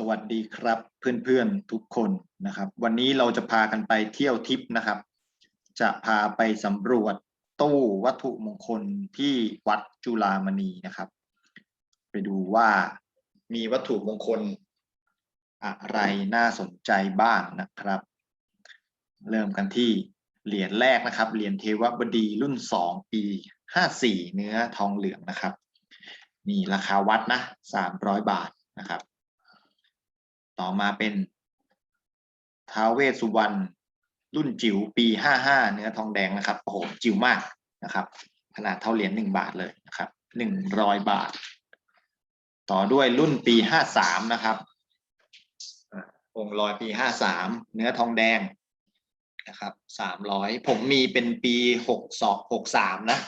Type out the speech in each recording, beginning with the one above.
สวัสดีครับเพื่อนๆทุกคนนะครับ วันนี้เราจะพากันไปเที่ยวทิปนะครับ จะพาไปสำรวจตู้วัตถุมงคลที่วัดจุฬามณีนะครับ ไปดูว่ามีวัตถุมงคลอะไรน่าสนใจบ้างนะครับ เริ่มกันที่เหรียญแรกนะครับเหรียญเทวบดีรุ่นสองปีห้าสี่เนื้อทองเหลืองนะครับนี่ราคาวัดนะสามร้อยบาทนะครับ ต่อมาเป็นท้าวเวสสุวรรณรุ่นจิ๋วปีห้าห้าเนื้อทองแดงนะครับโอ้โหจิ๋วมากนะครับ ขนาดเท่าเหรียญหนึ่งบาทเลยนะครับหนึ่งร้อยบาท ต่อด้วยรุ่นปีห้าสามนะครับองลอยปีห้าสามเนื้อทองแดงนะครับสามร้อยผมมีเป็นปีหกสองหกสามนะ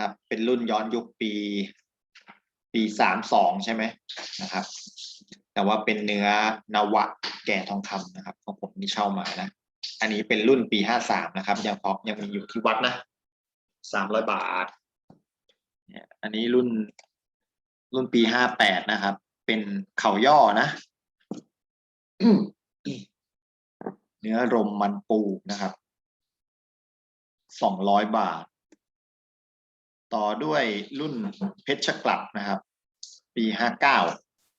ครับ เป็นรุ่นย้อนยุคปี ปีสามสองใช่ไหมนะครับ แต่ว่าเป็นเนื้อนวะแก่ทองคำนะครับ ของผมที่เช่ามานะ อันนี้เป็นรุ่นปีห้าสามนะครับ ยังพอยังมีอยู่ที่วัดนะสามร้อยบาทเนี่ยอันนี้รุ่นรุ่นปีห้าแปดนะครับ เป็นเขาย่อนะเนื้อรมมันปูนะครับสองร้อยบาท ต่อด้วยรุ่นเพชรกลับนะครับ ปีห้าเก้า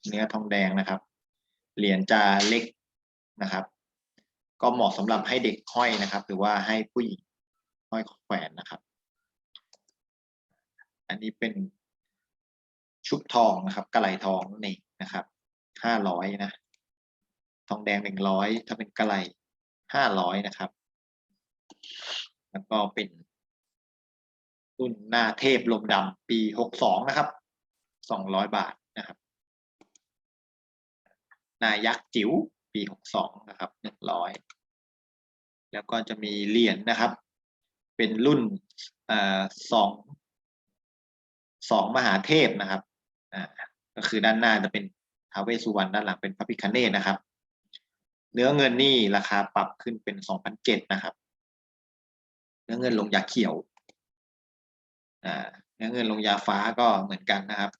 เนื้อทองแดงนะครับ เหรียญจะเล็กนะครับ ก็เหมาะสำหรับให้เด็กห้อยนะครับ หรือว่าให้ผู้หญิงห้อยแขวนนะครับ อันนี้เป็นชุบทองนะครับ กระไหลทองนั่นเองนะครับห้าร้อยนะทองแดงหนึ่งร้อยถ้าเป็นกระไหลห้าร้อยนะครับ แล้วก็เป็นรุ่นหน้าเทพลมดำปีหกสองนะครับสองร้อยบาท นายักษ์จิ๋วปีหกสองนะครับหนึ่งร้อยแล้วก็จะมีเหรียญนะครับ เป็นรุ่นอสองสองมหาเทพนะครับก็คือด้านหน้าจะเป็นท้าวเวสสุวรรณด้านหลังเป็นพระพิคเนตนะครับ เนื้อเงินนี่ราคาปรับขึ้นเป็นสองพันเจ็ดนะครับ เนื้อเงินลงยาเขียวเนื้อเงินลงยาฟ้าก็เหมือนกันนะครับ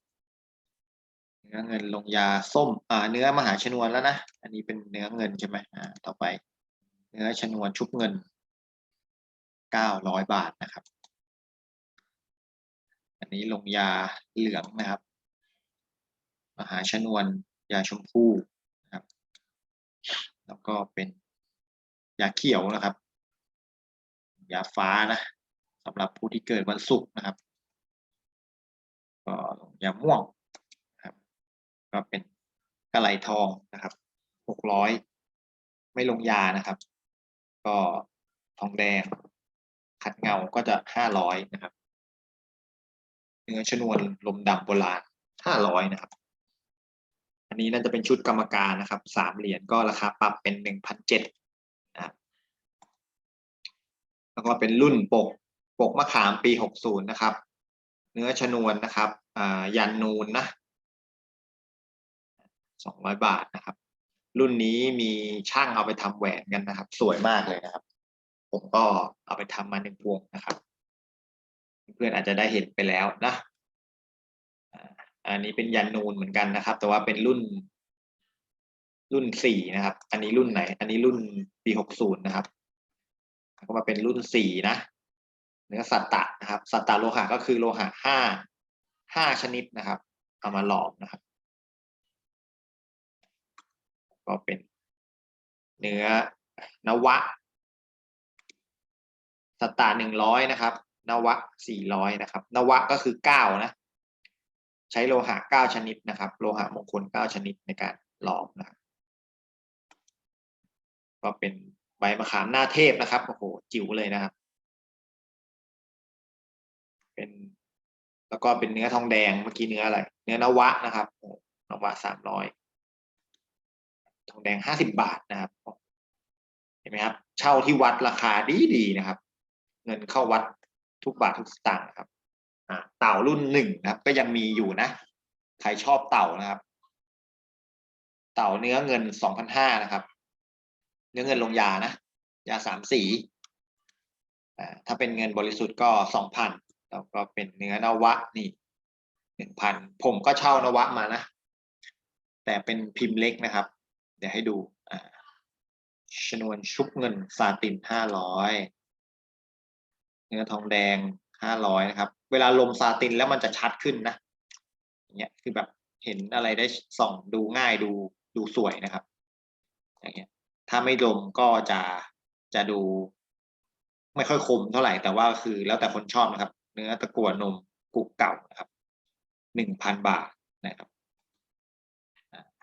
เนื้อเงินลงยาส้ม อ่า เนื้อมหาชนวนแล้วนะ อันนี้เป็นเนื้อเงินใช่ไหมอ่า ต่อไป เนื้อชนวนชุบเงินเก้าร้อยบาทนะครับ อันนี้ลงยาเหลืองนะครับ มหาชนวนยาชมพูนะครับ แล้วก็เป็นยาเขียวนะครับ ยาฟ้านะสำหรับผู้ที่เกิดวันศุกร์นะครับ ก็ยาม่วง ก็เป็นกระไหลทองนะครับหกร้อยไม่ลงยานะครับ ก็ทองแดงขัดเงาก็จะห้าร้อยนะครับ เนื้อชนวนลมดำโบราณห้าร้อยนะครับ อันนี้น่าจะเป็นชุดกรรมการนะครับสามเหรียญก็ราคาปรับเป็นหนึ่งพันเจ็ดนะครับแล้วก็เป็นรุ่นปกปกมะขามปีหกศูนย์นะครับ เนื้อชนวนนะครับอ่ายันนูนนะ สองร้อยบาทนะครับ รุ่นนี้มีช่างเอาไปทำแหวนกันนะครับ สวยมากเลยนะครับ ผมก็เอาไปทำมาหนึ่งพวงนะครับ เพื่อนอาจจะได้เห็นไปแล้วนะอันนี้เป็นยันนูนเหมือนกันนะครับ แต่ว่าเป็นรุ่น รุ่นสี่นะครับ อันนี้รุ่นไหน อันนี้รุ่นปีหกศูนย์นะครับก็มาเป็นรุ่นสี่นะเนื้อสัตตะนะครับ สัตตะโลหะก็คือโลหะห้าห้าชนิดนะครับ เอามาหลอมนะครับ ก็เป็นเนื้อนวะสตาร์หนึ่งร้อยนะครับ นวะสี่ร้อยนะครับ นวะก็คือเก้านะ ใช้โลหะเก้าชนิดนะครับ โลหะมงคลเก้าชนิดในการหลอมนะก็เป็นใบมะขามหน้าเทพนะครับโอ้โหจิ๋วเลยนะครับ เป็นแล้วก็เป็นเนื้อทองแดงเมื่อกี้เนื้ออะไร เนื้อนวะนะครับโอ้นวะสามร้อย องแดงห้าสิบบาทนะครับ เห็นไหมครับ เช่าที่วัดราคาดีดีนะครับ เงินเข้าวัดทุกบาททุกสตางค์ครับอ่าเต่ารุ่นหนึ่งนะครับ ก็ยังมีอยู่นะ ใครชอบเต่านะครับ เต่าเนื้อเงินสองพันห้านะครับ เนื้อเงินลงยานะ ยาสามสีอ่าถ้าเป็นเงินบริสุทธิ์ก็สองพันแล้วก็เป็นเนื้อนวะนี่หนึ่งพันผมก็เช่านวะมานะ แต่เป็นพิมพ์เล็กนะครับ เดี๋ยวให้ดูชนวนชุบเงินซาตินห้าร้อยเนื้อทองแดงห้าร้อยนะครับ เวลาลมซาตินแล้วมันจะชัดขึ้นนะอย่างเงี้ยคือแบบเห็นอะไรได้ส่องดูง่ายดูดูสวยนะครับอย่างเงี้ยถ้าไม่ลมก็จะจะดู ไม่ค่อยคมเท่าไหร่แต่ว่าคือแล้วแต่คนชอบนะครับ เนื้อตะกั่วนมกุกเก่านะครับหนึ่งพันบาทนะครับ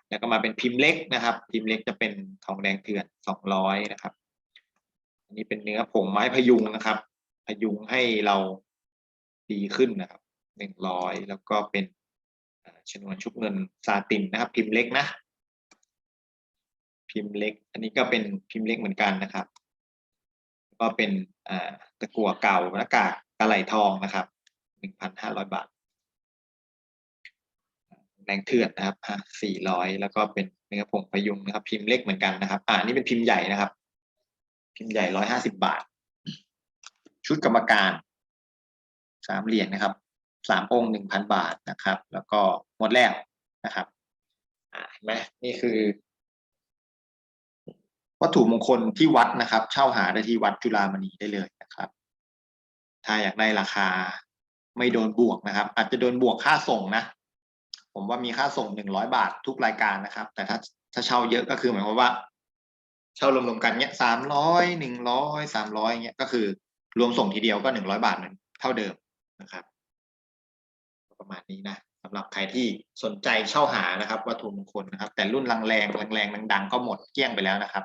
แล้วก็มาเป็นพิมพ์เล็กนะครับ พิมพ์เล็กจะเป็นทองแดงเถื่อนสองร้อยนะครับ อันนี้เป็นเนื้อผงไม้พยุงนะครับ พยุงให้เราดีขึ้นนะครับหนึ่งร้อยแล้วก็เป็นชนวนชุบเงินซาตินนะครับ พิมพ์เล็กนะ พิมพ์เล็ก อันนี้ก็เป็นพิมพ์เล็กเหมือนกันนะครับ ก็เป็นตะกั่วเก่าหน้ากากกระไหลทองนะครับหนึ่งพันห้าร้อยบาท แดงเถื่อนนะครับอ่าสี่ร้อยแล้วก็เป็นเนื้อผงพยุงนะครับ พิมพ์เล็กเหมือนกันนะครับ อ่านี่เป็นพิมพ์ใหญ่นะครับ พิมพ์ใหญ่ร้อยห้าสิบบาท ชุดกรรมการสามเหรียญนะครับสามองค์หนึ่งพันบาทนะครับ แล้วก็หมดแล้วนะครับอ่าเห็นไหมนี่คือ วัตถุมงคลที่วัดนะครับ เช่าหาได้ที่วัดจุฬามณีได้เลยนะครับ ถ้าอยากได้ราคาไม่โดนบวกนะครับ อาจจะโดนบวกค่าส่งนะ ผมว่ามีค่าส่งหนึ่งร้อยบาททุกรายการนะครับ แต่ถ้าถ้าเช่าเยอะก็คือหมายความว่า เช่ารวมๆกันเนี้ยสามร้อยหนึ่งร้อยสามร้อยเงี้ยก็คือ รวมส่งทีเดียวก็หนึ่งร้อยบาทเหมือนเท่าเดิมนะครับ ประมาณนี้นะสำหรับใครที่สนใจเช่าหานะครับวัตถุมงคลนะครับ แต่รุ่นแรงๆแรงๆดังๆก็หมดเกลี้ยงไปแล้วนะครับ